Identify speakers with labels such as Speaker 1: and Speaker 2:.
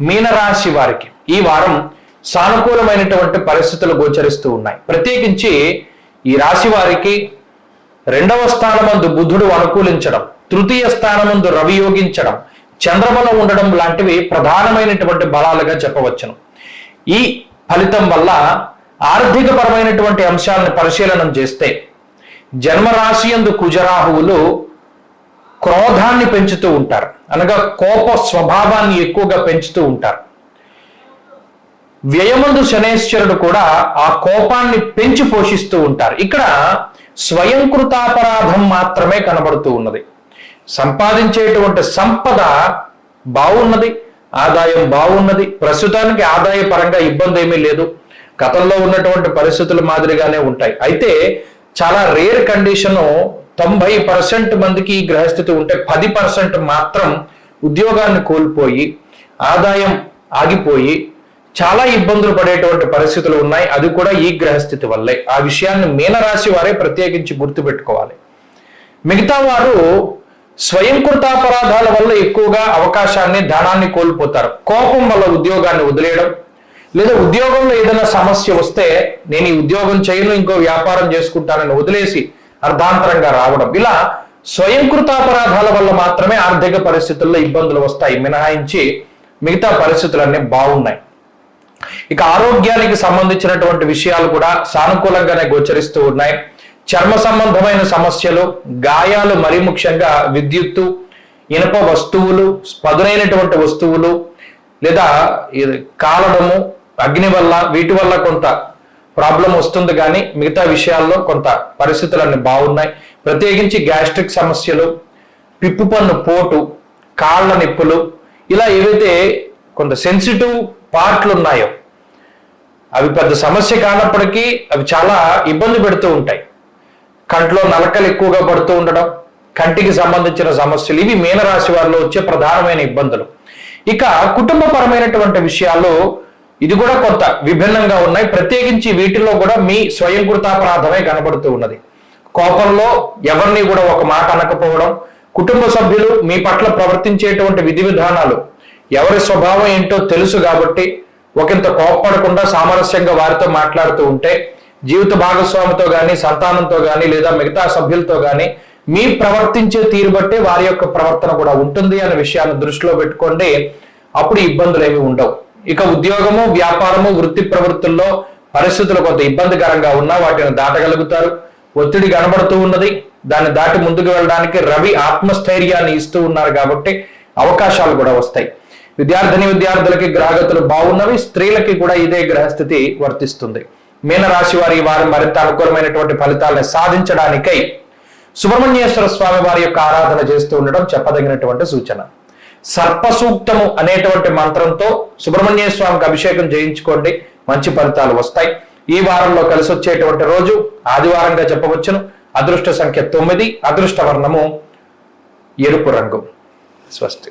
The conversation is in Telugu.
Speaker 1: మీనరాశి వారికి ఈ వారం సానుకూలమైనటువంటి పరిస్థితులు గోచరిస్తూ ఉన్నాయి. ప్రత్యేకించి ఈ రాశి వారికి రెండవ స్థానమందు బుధుడు అనుకూలించడం తృతీయ స్థానమందు రవి యోగించడం చంద్రబలం ఉండడం లాంటివి ప్రధానమైనటువంటి బలాలుగా చెప్పవచ్చును. ఈ ఫలితం వల్ల ఆర్థిక పరమైనటువంటి అంశాలను పరిశీలనం చేస్తే జన్మరాశి యందు కుజరాహువులు క్రోధాన్ని పెంచుతూ ఉంటారు. అనగా కోప స్వభావాన్ని ఎక్కువగా పెంచుతూ ఉంటారు. వ్యయమందు శనేశ్వరుడు కూడా ఆ కోపాన్ని పెంచి పోషిస్తూ ఉంటారు. ఇక్కడ స్వయంకృతాపరాధం మాత్రమే కనబడుతూ ఉన్నది. సంపాదించేటువంటి సంపద బాగున్నది ఆదాయం బాగున్నది ప్రస్తుతానికి ఆదాయ పరంగా ఇబ్బంది ఏమీ లేదు. గతంలో ఉన్నటువంటి పరిస్థితుల మాదిరిగానే ఉంటాయి. అయితే చాలా రేర్ కండిషను తొంభై పర్సెంట్ మందికి ఈ గ్రహస్థితి ఉంటే పది పర్సెంట్ మాత్రం ఉద్యోగాన్ని కోల్పోయి ఆదాయం ఆగిపోయి చాలా ఇబ్బందులు పడేటువంటి పరిస్థితులు ఉన్నాయి. అది కూడా ఈ గ్రహస్థితి వల్లే. ఆ విషయాన్ని మీనరాశి వారే ప్రత్యేకించి గుర్తుపెట్టుకోవాలి మిగతా వారు స్వయంకృతాపరాధాల వల్ల ఎక్కువగా అవకాశాన్ని ధనాన్ని కోల్పోతారు. కోపం వల్ల ఉద్యోగాన్ని వదిలేయడం లేదా ఉద్యోగంలో ఏదైనా సమస్య వస్తే నేను ఈ ఉద్యోగం చేయను ఇంకో వ్యాపారం చేసుకుంటానని వదిలేసి అర్ధాంతరంగా రావడం. ఇలా స్వయంకృతాపరాధాల వల్ల మాత్రమే ఆర్థిక పరిస్థితుల్లో ఇబ్బందులు వస్తాయి. మినహాయించి మిగతా పరిస్థితులన్నీ బాగున్నాయి. ఇక ఆరోగ్యానికి సంబంధించినటువంటి విషయాలు కూడా సానుకూలంగానే గోచరిస్తూ ఉన్నాయి. చర్మ సంబంధమైన సమస్యలు గాయాలు మరీ ముఖ్యంగా విద్యుత్తు ఇనుప వస్తువులు పదునైనటువంటి వస్తువులు లేదా కాలడము అగ్ని వల్ల వీటి వల్ల కొంత ప్రాబ్లం వస్తుంది కానీ మిగతా విషయాల్లో కొంత పరిస్థితులన్నీ బాగున్నాయి. ప్రత్యేకించి గ్యాస్ట్రిక్ సమస్యలు పిప్పు పన్ను పోటు కాళ్ళ నొప్పులు ఇలా ఏవైతే కొంత సెన్సిటివ్ పార్ట్లు ఉన్నాయో అవి పెద్ద సమస్య కానప్పటికీ అవి చాలా ఇబ్బంది పెడుతూ ఉంటాయి. కంట్లో నలకలు ఎక్కువగా పడుతూ ఉండడం కంటికి సంబంధించిన సమస్యలు ఇవి మీనరాశి వారిలో వచ్చే ప్రధానమైన ఇబ్బందులు. ఇక కుటుంబపరమైనటువంటి విషయాల్లో ఇది కూడా కొంత విభిన్నంగా ఉన్నాయి. ప్రత్యేకించి వీటిలో కూడా మీ స్వయంకృతాపరాధమే కనబడుతూ ఉన్నది. కోపంలో ఎవరిని కూడా ఒక మాట అనకపోవడం కుటుంబ సభ్యులు మీ పట్ల ప్రవర్తించేటువంటి విధి విధానాలు ఎవరి స్వభావం ఏంటో తెలుసు కాబట్టి ఒకంత కోపపడకుండా సామరస్యంగా వారితో మాట్లాడుతూ ఉంటే జీవిత భాగస్వామితో కానీ సంతానంతో కానీ లేదా మిగతా సభ్యులతో కానీ మీ ప్రవర్తించే తీరు బట్టే వారి యొక్క ప్రవర్తన కూడా ఉంటుంది అనే విషయాన్ని దృష్టిలో పెట్టుకోండి అప్పుడు ఇబ్బందులు ఏమి ఉండవు. ఇక ఉద్యోగము వ్యాపారము వృత్తి ప్రవృత్తుల్లో పరిస్థితులు కొంత ఇబ్బందికరంగా ఉన్నా వాటిని దాటగలుగుతారు. ఒత్తిడి కనబడుతూ ఉన్నది. దాన్ని దాటి ముందుకు వెళ్ళడానికి రవి ఆత్మస్థైర్యాన్ని ఇస్తూ ఉన్నారు కాబట్టి అవకాశాలు కూడా వస్తాయి. విద్యార్థిని విద్యార్థులకి గ్రహగతులు బాగున్నవి స్త్రీలకి కూడా ఇదే గ్రహస్థితి వర్తిస్తుంది. మీనరాశి వారి ఈ మరింత అనుకూలమైనటువంటి ఫలితాలను సాధించడానికై సుబ్రహ్మణ్యేశ్వర స్వామి వారి యొక్క ఆరాధన చేస్తూ ఉండడం చెప్పదగినటువంటి సూచన. సర్పసూక్తము అనేటువంటి మంత్రంతో సుబ్రహ్మణ్య స్వామికి అభిషేకం చేయించుకోండి. మంచి ఫలితాలు వస్తాయి. ఈ వారంలో కలిసి వచ్చేటువంటి రోజు ఆదివారంగా చెప్పవచ్చును. అదృష్ట సంఖ్య తొమ్మిది అదృష్ట వర్ణము ఎరుపు రంగు. స్వస్తి.